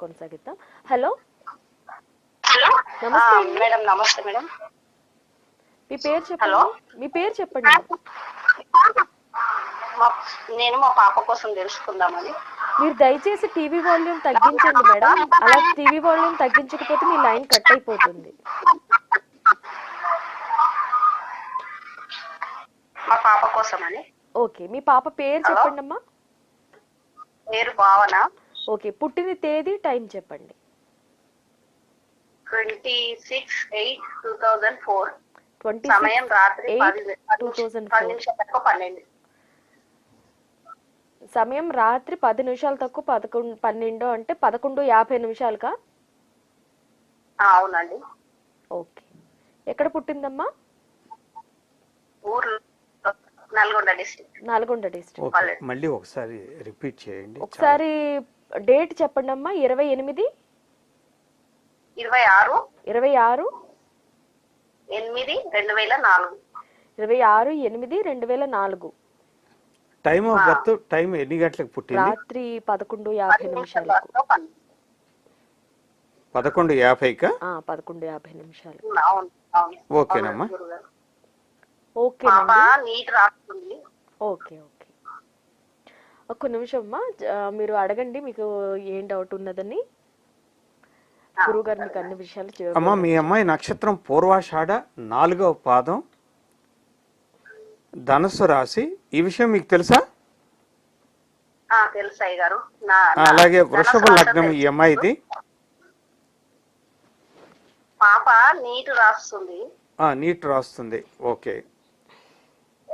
కొనసాగిద్దాం. Hello? Hello. Madam నమస్తే madam. మీ పేరు చెప్పండి. మీ పేరు చెప్పండి. నేను మా పాప కోసం తెలుసుకుందామని. మీరు దయచేసి టీవీ వాల్యూమ్ తగ్గించండి మేడం. అలా టీవీ వాల్యూమ్ తగ్గించకపోతే మీ లైన్ కట్ అయిపోతుంది. మా పాప కోసం అని ఓకే. మీ పాప పేరు చెప్పండి అమ్మా పేరు భావన. ఓకే పుట్టిన తేదీ టైం చెప్పండి. Twenty six eight two thousand four. Twenty సమయం రాత్రి టూ థౌజండ్ ఫోర్. పన్నెండు. సమయం రాత్రి పది నిమిషాలు తక్కువ పదకొండు పన్నెండు అంటే పదకొండు యాభై నిమిషాలుగా? ఆ, అవునండి. ఓకే. ఎక్కడ పుట్టిందమ్మా? Nalgonda district. Nalgonda district. Okay మళ్ళీ ఒకసారి రిపీట్ చేయండి. ఒకసారి డేట్ చెప్పండి అమ్మా ఇరవై ఎనిమిది? ఇరవై ఆరు. ఇరవై ఆరు? ఎనిమిది రెండు వేల నాలుగు. ఇరవై ఆరు ఎనిమిది రెండు వేల నాలుగు. టైమ్ ఆఫ్ బర్త్ టైం ఎన్ని గంటలకు పుట్టింది? రాత్రి పదకొండు యాభై నిమిషాలకు. పదకొండు. యాభైకా? ఆ, పదకొండు యాభై నిమిషాలు. అవును అవును. ఓకేనమ్మా. ఓకే పాప నీట్ రాస్తుంది. Okay okay. ఒక్క నిమిషం అమ్మా మీరు అడగండి మీకు ఏం డౌట్ ఉన్నదని. గురువు గారు మీకు అన్ని విషయాలు అమ్మ మీ అమ్మాయి నక్షత్రం పూర్వాషాఢ నాలుగవ పాదం ధనుసు రాశి. ఈ విషయం మీకు తెలుసా? అలాగే వృషభ లగ్నం ఈ. అమ్మాయిది. పాప నీట్ రాస్తుంది. ఆ, నీట్ రాస్తుంది. ఓకే.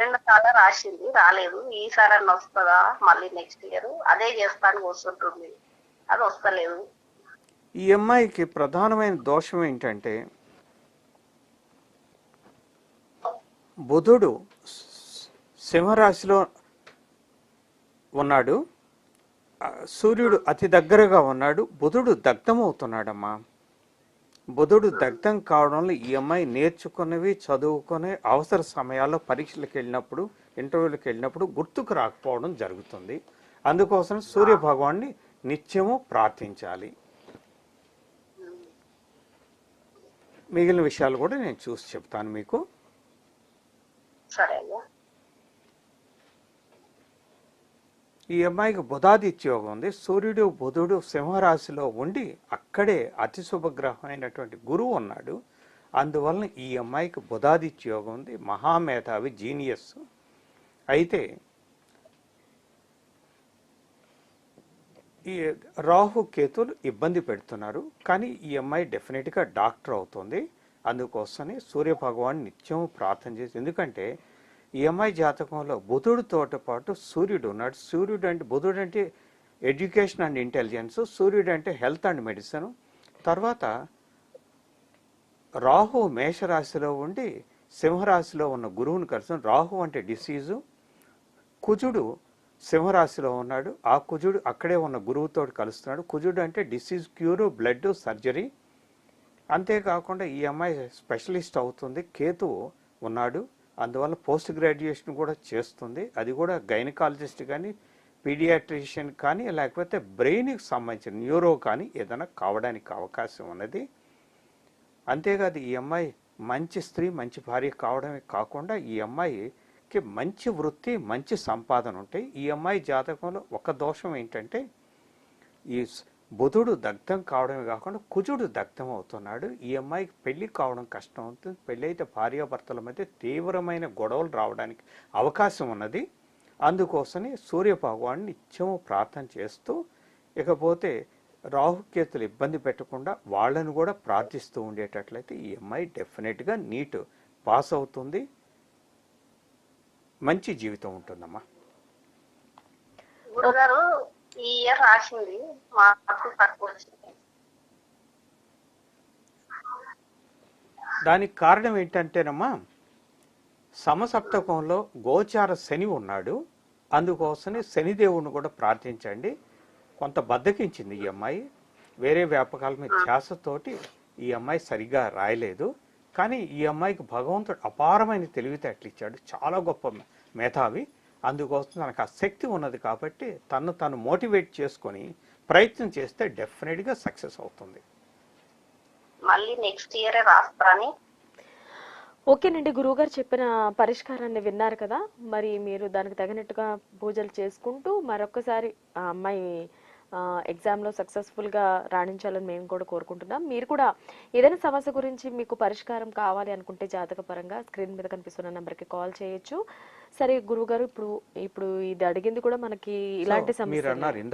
రెండు సార్లు రాసింది రాలేదు. ఈసారి అన్న వస్తుందా? మళ్ళీ నెక్స్ట్ ఇయర్ అదే చేస్తాను కూర్చుంటుంది. అది వస్తలేదు. ఈ అమ్మాయికి ప్రధానమైన దోషం ఏంటంటే బుధుడు సింహరాశిలో ఉన్నాడు. సూర్యుడు అతి దగ్గరగా ఉన్నాడు. బుధుడు దగ్ధమవుతున్నాడమ్మా. బుధుడు దగ్ధం కావడంలో ఈ అమ్మాయి నేర్చుకున్నవి చదువుకునే అవసర సమయాల్లో పరీక్షలకు వెళ్ళినప్పుడు ఇంటర్వ్యూలకు వెళ్ళినప్పుడు గుర్తుకు రాకపోవడం జరుగుతుంది. అందుకోసం సూర్య భగవాన్ని నిత్యము ప్రార్థించాలి. మిగిలిన విషయాలు కూడా నేను చూసి చెప్తాను మీకు. సరే ఈ అమ్మాయికి బుధాదిత్య యోగం ఉంది. సూర్యుడు బుధుడు సింహరాశిలో ఉండి అక్కడే అతి శుభగ్రహం అయినటువంటి గురువు ఉన్నాడు. అందువలన ఈ అమ్మాయికి బుధాదిత్య యోగం ఉంది. మహామేధావి జీనియస్. అయితే ఈ రాహు కేతులు ఇబ్బంది పెడుతున్నారు. కానీ ఈ అమ్మాయి డెఫినెట్గా డాక్టర్ అవుతుంది. అందుకోసమే సూర్య భగవాన్ నిత్యం ప్రార్థన చేసి ఎందుకంటే ఈ అమ్మాయి జాతకంలో బుధుడితో పాటు సూర్యుడు ఉన్నాడు. సూర్యుడు అంటే బుధుడు అంటే ఎడ్యుకేషన్ అండ్ ఇంటెలిజెన్స్ సూర్యుడు అంటే హెల్త్ అండ్ మెడిసిన్. తర్వాత రాహు మేషరాశిలో ఉండి సింహరాశిలో ఉన్న గురువుని కలిసి రాహు అంటే డిసీజు కుజుడు సింహరాశిలో ఉన్నాడు. ఆ కుజుడు అక్కడే ఉన్న గురువుతో కలుస్తున్నాడు. కుజుడు అంటే డిసీజ్ క్యూర్ బ్లడ్ సర్జరీ అంతేకాకుండా ఈ అమ్మాయి స్పెషలిస్ట్ అవుతుంది. కేతువు ఉన్నాడు. అందువల్ల పోస్ట్ గ్రాడ్యుయేషన్ కూడా చేస్తుంది. అది కూడా గైనకాలజిస్ట్ కానీ పీడియాట్రిషియన్ కానీ లేకపోతే బ్రెయిన్కి సంబంధించిన న్యూరో కానీ ఏదైనా కావడానికి అవకాశం ఉన్నది. అంతేకాదు ఈ అమ్మాయి మంచి స్త్రీ మంచి భార్య కావడమే కాకుండా ఈ అమ్మాయికి మంచి వృత్తి మంచి సంపాదన ఉంటాయి. ఈ అమ్మాయి జాతకంలో ఒక దోషం ఏంటంటే ఈ బుధుడు దగ్ధం కావడమే కాకుండా కుజుడు దగ్ధం అవుతున్నాడు. ఈ అమ్మాయికి పెళ్ళి కావడం కష్టం అవుతుంది. పెళ్ళి అయితే భార్యాభర్తల మధ్య తీవ్రమైన గొడవలు రావడానికి అవకాశం ఉన్నది. అందుకోసమే సూర్య భగవాన్ని నిత్యము ప్రార్థన చేస్తూ ఇకపోతే రాహుకేతులు ఇబ్బంది పెట్టకుండా వాళ్ళను కూడా ప్రార్థిస్తూ ఉండేటట్లయితే ఈ అమ్మాయి డెఫినెట్గా నీట్ పాస్ అవుతుంది. మంచి జీవితం ఉంటుందమ్మా. ఈ ఇయర్ రాసింది మార్కులు తక్కువ వచ్చింది. దానికి కారణం ఏంటంటేనమ్మా సమసప్తకంలో గోచార శని ఉన్నాడు అందుకోసమే శనిదేవుని కూడా ప్రార్థించండి. కొంత బద్దకించింది ఈ అమ్మాయి వేరే వ్యాపకాల మీద ధ్యాసతోటి ఈ అమ్మాయి సరిగా రాయలేదు. కానీ ఈ అమ్మాయికి భగవంతుడు అపారమైన తెలివితేటలు ఇచ్చాడు చాలా గొప్ప మేధావి. అందుకోసం తనకు ఆ శక్తి ఉన్నది కాబట్టి తను తను మోటివేట్ చేసుకొని ప్రయత్నం చేస్తే డెఫినెట్గా సక్సెస్ అవుతుంది. మళ్ళీ నెక్స్ట్ ఇయరే రాస్తా అని ఓకేనండి గురువుగారు చెప్పిన పరిష్కారాన్ని విన్నారు కదా. మరి మీరు దానికి తగినట్టుగా పూజలు చేసుకుంటూ మరొకసారి ఆ అమ్మాయి ఎగ్జామ్లో సక్సెస్ఫుల్గా రాణించాలని మేము కూడా కోరుకుంటున్నాం. మీరు కూడా ఏదైనా సమస్య గురించి మీకు పరిష్కారం కావాలి అనుకుంటే జాతక పరంగా స్క్రీన్ మీద కనిపిస్తున్న నెంబర్కి కాల్ చేయొచ్చు. సరే గురువుగారు ఇప్పుడు ఇప్పుడు ఇది అడిగింది కూడా మనకి ఇలాంటి సమస్య